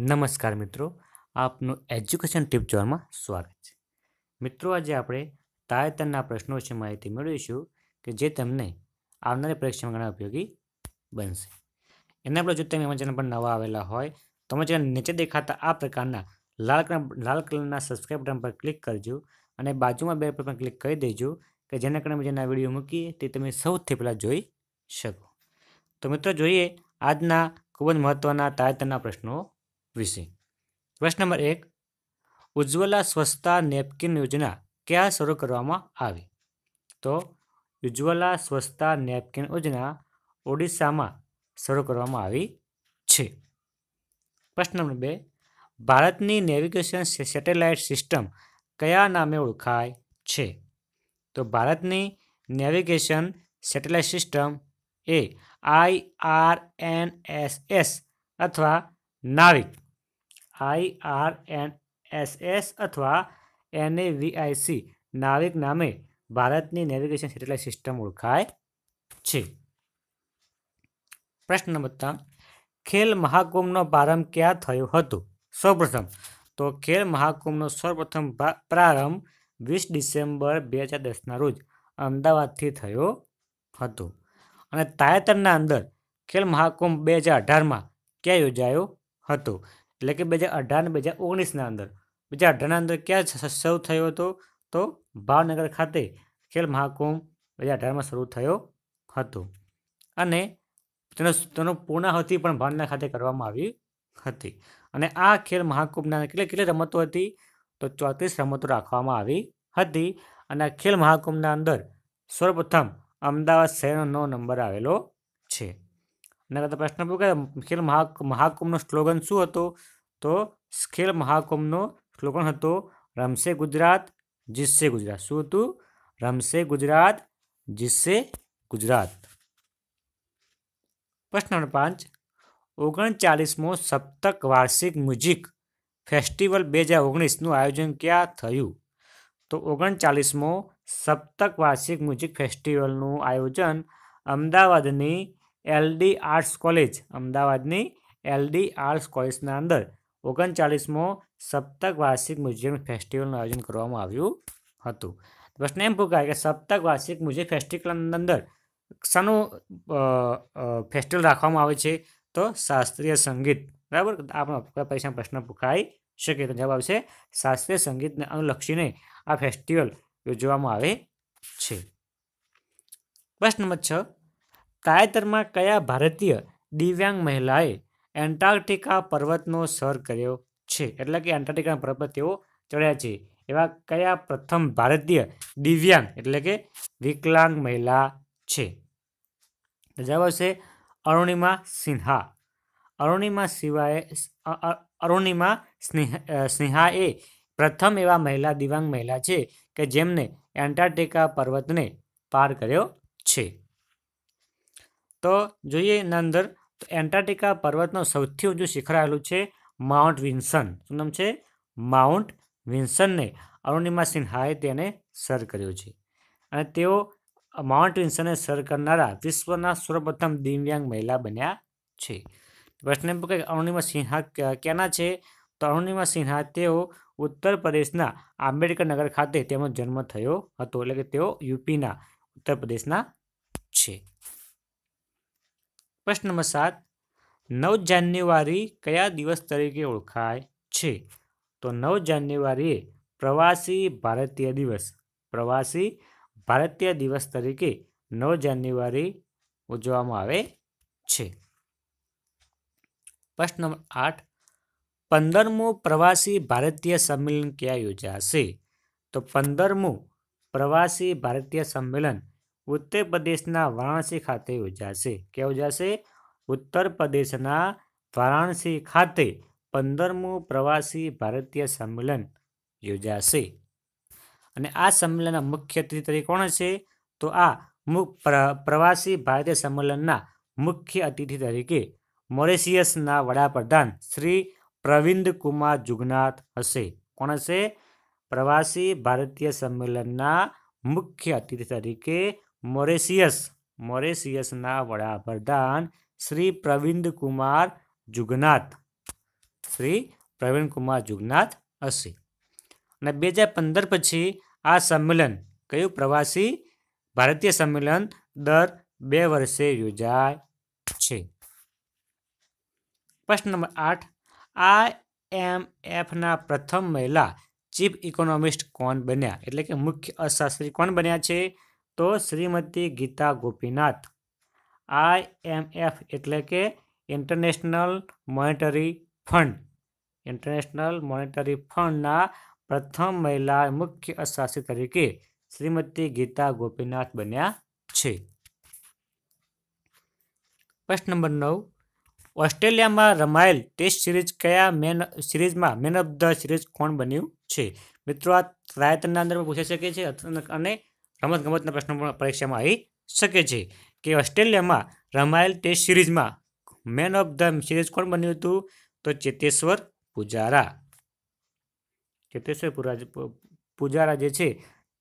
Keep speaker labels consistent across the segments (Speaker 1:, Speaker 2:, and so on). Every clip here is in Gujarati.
Speaker 1: નમસ્કાર મિત્રો આપનું એજ્યુકેશન ટીપ જોવામાં સ્વાગત છે મિત્રો આજે આપણે તાજેતરના પ્રશ્નો વિશે માહિતી મેળવીશું કે જે તમને આવનારી પરીક્ષામાં ઘણા ઉપયોગી બનશે એના પર જો તમે અમારા ચેનલ પર નવા આવેલા હોય તો અમારા નીચે દેખાતા આ પ્રકારના લાલ કલર લાલ કલરના સબસ્ક્રાઈબ બટન પર ક્લિક કરજો અને બાજુમાં બે પર પણ ક્લિક કરી દેજો કે જેના કારણે અમે જેના વિડીયો મૂકીએ તે તમે સૌથી પહેલાં જોઈ શકો તો મિત્રો જોઈએ આજના ખૂબ જ મહત્ત્વના તાજેતરના પ્રશ્નો વિશે પ્રશ્ન નંબર એક ઉજ્જવલા સ્વચ્છતા નેપકિન યોજના ક્યાં શરૂ કરવામાં આવી તો ઉજ્જવલા સ્વચ્છતા નેપકિન યોજના ઓડિશામાં શરૂ કરવામાં આવી છે પ્રશ્ન નંબર બે ભારતની નેવિગેશન સેટેલાઇટ સિસ્ટમ કયા નામે ઓળખાય છે તો ભારતની નેવિગેશન સેટેલાઇટ સિસ્ટમ એ I R N S S અથવા NavIC I R N S S અથવા એનએવીઆઈસી નાવિક નામે ભારતની નેવિગેશન સેટેલાઇટ સિસ્ટમ ઓળખાય છે પ્રશ્ન નંબર ત્રણ ખેલ મહાકુંભનો પ્રારંભ ક્યાં થયો હતો સૌપ્રથમ તો ખેલ મહાકુંભનો સૌપ્રથમ પ્રારંભ વીસ ડિસેમ્બર બે હજાર દસના રોજ અમદાવાદથી થયો હતો અને તાજેતરના અંદર ખેલ મહાકુંભ બે હજાર અઢારમાં ક્યાં યોજાયો હતો એટલે કે બે હજાર અઢાર બે હજાર ઓગણીસના અંદર બે હજાર અઢારના અંદર ક્યાં શરૂ થયો હતો તો ભાવનગર ખાતે ખેલ મહાકુંભ બે હજાર અઢારમાં શરૂ થયો હતો અને તેનો તેનો પૂર્ણાહતિ પણ ભાવનગર ખાતે કરવામાં આવી હતી અને આ ખેલ મહાકુંભના કેટલી કેટલી રમતો હતી તો ચોત્રીસ રમતો રાખવામાં આવી હતી અને આ ખેલ મહાકુંભના અંદર સર્વપ્રથમ અમદાવાદ શહેરનો નંબર આવેલો છે એના કરતાં પ્રશ્ન પૂછ્યો ખેલ મહા મહાકુંભનો સ્લોગન શું હતો તો ખેલ મહાકુંભનો સ્લોગન હતો રમશે ગુજરાત જીતશે ગુજરાત શું હતું રમશે ગુજરાત જીતશે ગુજરાત પ્રશ્ન નંબર પાંચ ઓગણચાલીસમો સપ્તક વાર્ષિક મ્યુઝિક ફેસ્ટિવલ બે હજાર ઓગણીસનું આયોજન ક્યાં થયું તો ઓગણચાલીસમો સપ્તક વાર્ષિક મ્યુઝિક ફેસ્ટિવલનું આયોજન અમદાવાદની એલડી આર્ટ્સ કોલેજ અમદાવાદની એલડી આર્ટ્સ કોલેજના અંદર ઓગણચાળીસમો સપ્તક વાર્ષિક મ્યુઝિયમ ફેસ્ટિવલનું આયોજન કરવામાં આવ્યું હતું પ્રશ્ન એમ પૂછાય કે સપ્તક વાર્ષિક મ્યુઝિયમ ફેસ્ટિવલની અંદર શાનું ફેસ્ટિવલ રાખવામાં આવે છે તો શાસ્ત્રીય સંગીત બરાબર આપણો પૈસા પ્રશ્ન પૂછાઈ શકે તો જવાબ આવશે શાસ્ત્રીય સંગીતને અનુલક્ષીને આ ફેસ્ટિવલ યોજવામાં આવે છે પ્રશ્ન નંબર છ તાજેતરમાં કયા ભારતીય દિવ્યાંગ મહિલાએ એન્ટાર્કટિકા પર્વતનો સર કર્યો છે એટલે કે એન્ટાર્ટિકા પર્વત તેઓ ચડ્યા છે એવા કયા પ્રથમ ભારતીય દિવ્યાંગ એટલે કે વિકલાંગ મહિલા છે જવાબ આવશે અરુણિમા સિન્હા અરુણિમા સિવાય અરુણિમા સ્નેહાએ પ્રથમ એવા મહિલા દિવ્યાંગ મહિલા છે કે જેમને એન્ટાર્કટિકા પર્વતને પાર કર્યો છે તો જોઈએ એના અંદર તો એન્ટાર્ટિકા પર્વતનો સૌથી ઊંચું શિખર આવેલું છે માઉન્ટ વિન્સન શું નામ છે માઉન્ટ વિન્સનને અરુણિમા સિન્હાએ તેને સર કર્યો છે અને તેઓ માઉન્ટ વિન્સનને સર કરનારા વિશ્વના સર્વપ્રથમ દિવ્યાંગ મહિલા બન્યા છે પ્રશ્ન એમ કે અરુણિમા સિન્હા ક્યાંના છે તો અરુણિમા સિન્હા તેઓ ઉત્તર પ્રદેશના આંબેડકર નગર ખાતે તેમનો જન્મ થયો હતો એટલે કે તેઓ યુપીના ઉત્તર પ્રદેશના છે પ્રશ્ન નંબર સાત નવ જાન્યુઆરી કયા દિવસ તરીકે ઓળખાય છે તો નવ જાન્યુઆરીએ પ્રવાસી ભારતીય દિવસ પ્રવાસી ભારતીય દિવસ તરીકે નવ જાન્યુઆરી ઉજવવામાં આવે છે પ્રશ્ન નંબર આઠ પંદરમું પ્રવાસી ભારતીય સંમેલન ક્યાં યોજાશે તો પંદરમું પ્રવાસી ભારતીય સંમેલન ઉત્તર પ્રદેશના વારાણસી ખાતે યોજાશે કે યોજાશે ઉત્તર પ્રદેશના વારાણસી ખાતે પંદરમું પ્રવાસી ભારતીય સંમેલન યોજાશે અને આ સંમેલનના મુખ્ય અતિથિ તરીકે કોણ હશે તો આ પ્રવાસી ભારતીય સંમેલનના મુખ્ય અતિથિ તરીકે મોરેશિયસના વડાપ્રધાન શ્રી પ્રવિંદ કુમાર જુગનાથ હશે કોણ હશે પ્રવાસી ભારતીય સંમેલનના મુખ્ય અતિથિ તરીકે મોરેશિયસ મોરેશિયસના વડાપ્રધાન શ્રી પ્રવિંદ કુમાર જુગનાથ શ્રી પ્રવીણ કુમાર જુગનાથ હશે અને બે હજાર પંદર પછી આ સંમેલન કયું પ્રવાસી ભારતીય સંમેલન દર બે વર્ષે યોજાય છે પ્રશ્ન નંબર આઠ આ એમ એફના પ્રથમ મહિલા ચીફ ઇકોનોમિસ્ટ કોણ બન્યા એટલે કે મુખ્ય અર્થશાસ્ત્રી કોણ બન્યા છે તો Shrimati Gita Gopinath I M F એટલે કે international monetary fund international monetary ફંડના પ્રથમ મહિલા મુખ્ય અશાસી તરીકે શ્રીમતી ગીતા ગોપીનાથ બન્યા છે પ્રશ્ન નંબર નવ ઓસ્ટ્રેલિયામાં રમાયેલ ટેસ્ટ સિરીઝ કયા મેન સિરીઝમાં મેન ઓફ ધ સિરીઝ કોણ બન્યું છે મિત્રો આ રાયતનના અંદર પૂછાઈ શકે છે અને રમતગમતના પ્રશ્નો પણ પરીક્ષામાં આવી શકે છે કે ઓસ્ટ્રેલિયામાં રમાયેલ ટેસ્ટ સિરીઝમાં મેન ઓફ ધ સિરીઝ કોણ બન્યું હતું તો ચેતેશ્વર પૂજારા ચેતેશ્વર પૂજારા જે છે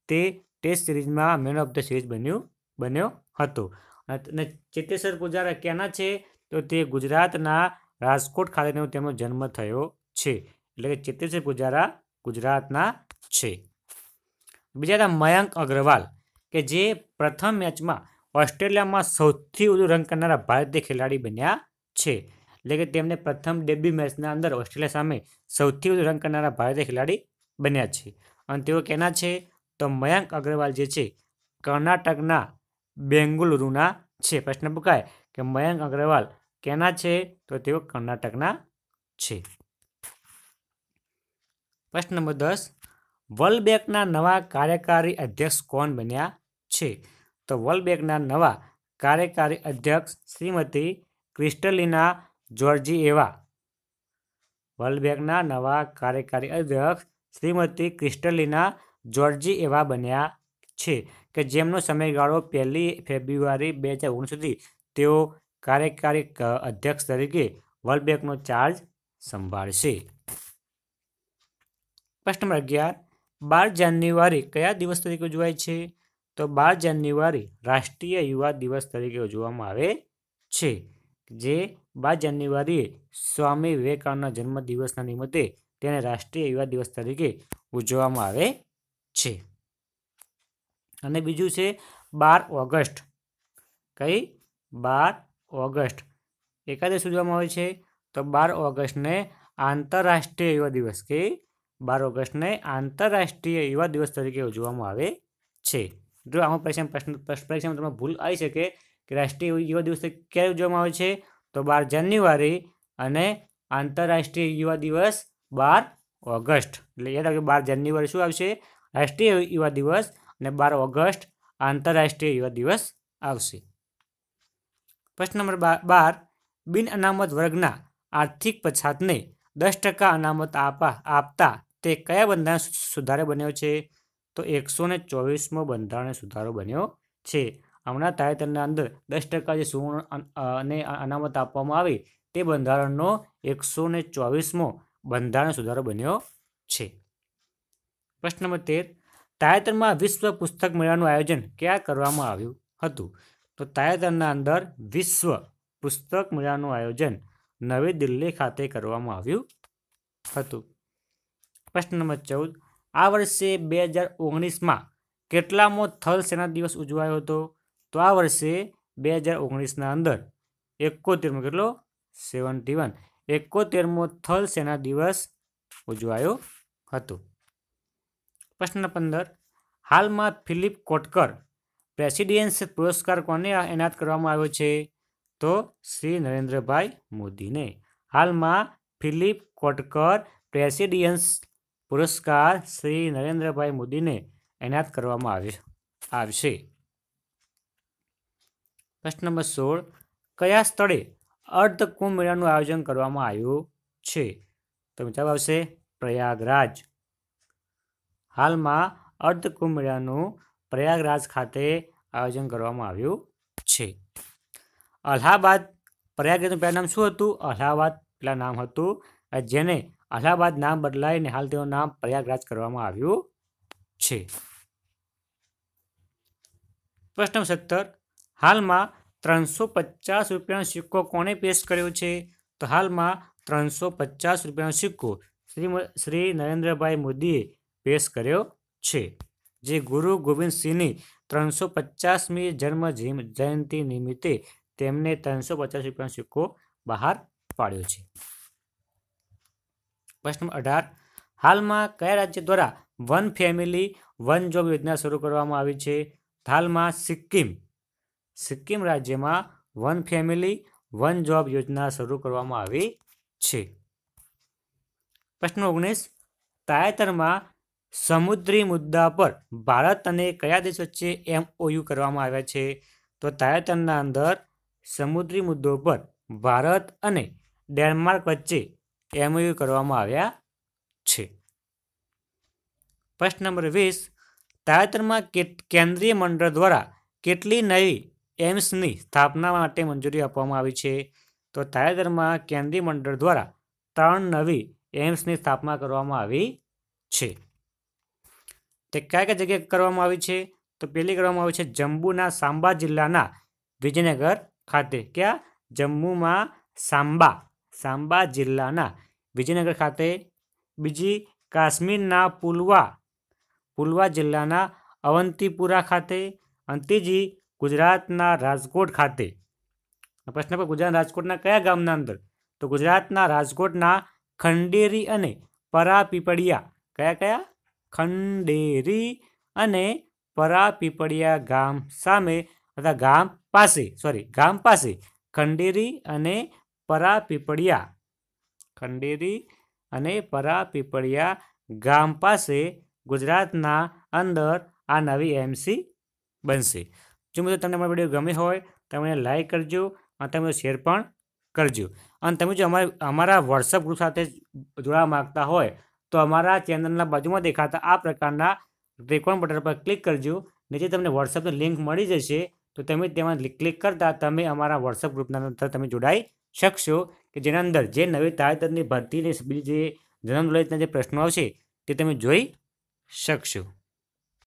Speaker 1: તે ટેસ્ટ સિરીઝમાં મેન ઓફ ધ સિરીઝ બન્યું બન્યો હતો અને ચેતેશ્વર પૂજારા ક્યાંના છે તો તે ગુજરાતના રાજકોટ ખાતેનો તેમનો જન્મ થયો છે એટલે કે ચેતેશ્વર પૂજારા ગુજરાતના છે બીજા હતા મયંક અગ્રવાલ કે જે પ્રથમ મેચમાં ઓસ્ટ્રેલિયામાં સૌથી વધુ રન કરનારા ભારતીય ખેલાડી બન્યા છે એટલે કે તેમને પ્રથમ ડેબ્યુ મેચના અંદર ઓસ્ટ્રેલિયા સામે સૌથી વધુ રન કરનારા ભારતીય ખેલાડી બન્યા છે અને તેઓ કેના છે તો મયંક અગ્રવાલ જે છે કર્ણાટકના બેંગલુરુના છે પ્રશ્ન પૂછાય કે મયંક અગ્રવાલ કેના છે તો તેઓ કર્ણાટકના છે પ્રશ્ન નંબર દસ વર્લ્ડ બેંકના નવા કાર્યકારી અધ્યક્ષ કોણ બન્યા છે તો વર્લ્ડ બેંકના નવા કાર્યકારી અધ્યક્ષ શ્રીમતી ક્રિસ્ટલિના એવા વર્લ્ડ બેંકના નવા કાર્યકારી અધ્યક્ષ શ્રીમતી ક્રિસ્ટલિના એવા બન્યા છે કે જેમનો સમયગાળો પહેલી ફેબ્રુઆરી બે હજાર ઓગણીસ સુધી તેઓ કાર્યકારી અધ્યક્ષ તરીકે વર્લ્ડ બેંકનો ચાર્જ સંભાળશે પ્રશ્ન નંબર અગિયાર બાર જાન્યુઆરી કયા દિવસ તરીકે ઉજવાય છે તો બાર જાન્યુઆરી રાષ્ટ્રીય યુવા દિવસ તરીકે ઉજવવામાં આવે છે જે બાર જાન્યુઆરીએ સ્વામી વિવેકાનંદના જન્મદિવસના નિમિત્તે તેને રાષ્ટ્રીય યુવા દિવસ તરીકે ઉજવવામાં આવે છે અને બીજું છે બાર ઓગસ્ટ કઈ બાર ઓગસ્ટ એકાદશ ઉજવવામાં આવે છે તો બાર ઓગસ્ટને આંતરરાષ્ટ્રીય યુવા દિવસ કે બાર ઓગસ્ટને આંતરરાષ્ટ્રીય યુવા દિવસ તરીકે ઉજવવામાં આવે છે જો આમાં પરીક્ષામાં પ્રશ્ન પરીક્ષામાં તમને ભૂલ આવી શકે કે રાષ્ટ્રીય યુવા દિવસ ક્યારે ઉજવવામાં આવે છે તો બાર જાન્યુઆરી અને આંતરરાષ્ટ્રીય યુવા દિવસ બાર ઓગસ્ટ એટલે યાદ રાખજો બાર જાન્યુઆરી શું આવશે રાષ્ટ્રીય યુવા દિવસ અને બાર ઓગસ્ટ આંતરરાષ્ટ્રીય યુવા દિવસ આવશે પ્રશ્ન નંબર બાર બિન અનામત વર્ગના આર્થિક પછાતને દસ ટકા અનામત આપા આપતા તે કયા બંધારણ સુધારો બન્યો છે તો એકસો ને ચોવીસમો બંધારણ સુધારો બન્યો છે હમણાં તાજેતરના અંદર દસ ટકા જે સુવર્ણ અને અનામત આપવામાં આવી તે બંધારણનો એકસો ને ચોવીસમો બંધારણ સુધારો બન્યો છે પ્રશ્ન નંબર તેર તાજેતરમાં વિશ્વ પુસ્તક મેળાનું આયોજન ક્યાં કરવામાં આવ્યું હતું તો તાજેતરના અંદર વિશ્વ પુસ્તક મેળાનું આયોજન નવી દિલ્હી ખાતે કરવામાં આવ્યું હતું પ્રશ્ન નંબર ચૌદ આ વર્ષે બે હજાર ઓગણીસમાં કેટલામો થલ સેના દિવસ ઉજવાયો હતો તો આ વર્ષે બે હજાર ઓગણીસના અંદર એકોતેરમો કેટલો સેવન્ટી વન એકોતેરમો થલ સેના દિવસ ઉજવાયો હતો પ્રશ્ન પંદર હાલમાં ફિલિપ કોટકર પ્રેસિડેન્સ પુરસ્કાર કોને એનાત કરવામાં આવ્યો છે તો શ્રી નરેન્દ્રભાઈ મોદીને હાલમાં ફિલિપ કોટકર પ્રેસિડેન્સ પુરસ્કાર શ્રી નરેન્દ્રભાઈ મોદીને એનાયત કરવામાં આવશે પ્રશ્ન નંબર સોળ કયા સ્થળે અર્ધ કુંભ મેળાનું આયોજન કરવામાં આવ્યું છે તો જવાબ આવશે પ્રયાગરાજ હાલમાં અર્ધ કુંભ મેળાનું પ્રયાગરાજ ખાતે આયોજન કરવામાં આવ્યું છે અલ્હાબાદ પ્રયાગરાજનું પહેલાં નામ શું હતું અલ્હાબાદ પહેલાં નામ હતું જેને અલ્હાબાદ નામ બદલાઈને હાલ તેનું નામ પ્રયાગરાજ કરવામાં આવ્યું છે પ્રશ્ન સત્તર હાલમાં ત્રણસો પચાસ રૂપિયાનો સિક્કો કોણે પેશ કર્યો છે તો હાલમાં ત્રણસો પચાસ રૂપિયાનો સિક્કો શ્રી શ્રી નરેન્દ્રભાઈ મોદીએ પેશ કર્યો છે જે ગુરુ ગોવિંદસિંહની ત્રણસો પચાસમી જન્મ જયંતિ નિમિત્તે તેમને ત્રણસો પચાસ રૂપિયાનો સિક્કો બહાર પાડ્યો છે પ્રશ્ન અઢાર હાલમાં કયા રાજ્ય દ્વારા વન ફેમિલી વન જોબ યોજના શરૂ કરવામાં આવી છે હાલમાં સિક્કિમ સિક્કિમ રાજ્યમાં વન ફેમિલી વન જોબ યોજના શરૂ કરવામાં આવી છે પ્રશ્ન ઓગણીસ તાજેતરમાં સમુદ્રી મુદ્દા પર ભારત અને કયા દેશ વચ્ચે એમઓયુ કરવામાં આવ્યા છે તો તાજેતરના અંદર સમુદ્રી મુદ્દો પર ભારત અને ડેનમાર્ક વચ્ચે એમઓયુ કરવામાં આવ્યા છે પ્રશ્ન નંબર વીસ તાજેતરમાં કેન્દ્રીય મંડળ દ્વારા કેટલી નવી એમ્સની સ્થાપના માટે મંજૂરી આપવામાં આવી છે તો તાજેતરમાં કેન્દ્રીય મંડળ દ્વારા ત્રણ નવી એમ્સની સ્થાપના કરવામાં આવી છે તે કયા કયા જગ્યાએ કરવામાં આવી છે તો પહેલી કરવામાં આવી છે જમ્મુના સાંબા જિલ્લાના વિજયનગર ખાતે ક્યાં જમ્મુમાં સાંબા સાંબા જિલ્લાના વિજયનગર ખાતે બીજી કાશ્મીરના પુલવા પુલવા જિલ્લાના અવંતીપુરા ખાતે અને ત્રીજી ગુજરાતના રાજકોટ ખાતે પ્રશ્ન પર ગુજરાત રાજકોટના કયા ગામના અંદર તો ગુજરાતના રાજકોટના ખંડેરી અને પરાપીપળિયા કયા કયા ખંડેરી અને પરાપીપળિયા ગામ સામે તથા ગામ પાસે સોરી ગામ પાસે ખંડેરી અને પરાપીપળિયા ખંડેરી અને પરાપીપળિયા ગામ પાસે ગુજરાતના અંદર આ નવી એમસી બનશે જો મિત્રો તમને અમારો વિડીયો ગમ્યો હોય તમે લાઇક કરજો અને તમે શેર પણ કરજો અને તમે જો અમારે અમારા વોટ્સઅપ ગ્રુપ સાથે જોડાવા માગતા હોય તો અમારા ચેનલના બાજુમાં દેખાતા આ પ્રકારના ત્રિકોણ બટન પર ક્લિક કરજો નીચે તમને વોટ્સઅપની લિંક મળી જશે તો તમે તેમાં ક્લિક કરતા તમે અમારા વોટ્સઅપ ગ્રુપના અંદર તમે જોડાઈ શકશો કે જેના અંદર જે નવી તાજેતરની ભરતીની જે જન્મ જે પ્રશ્નો આવશે તે તમે જોઈ શકશો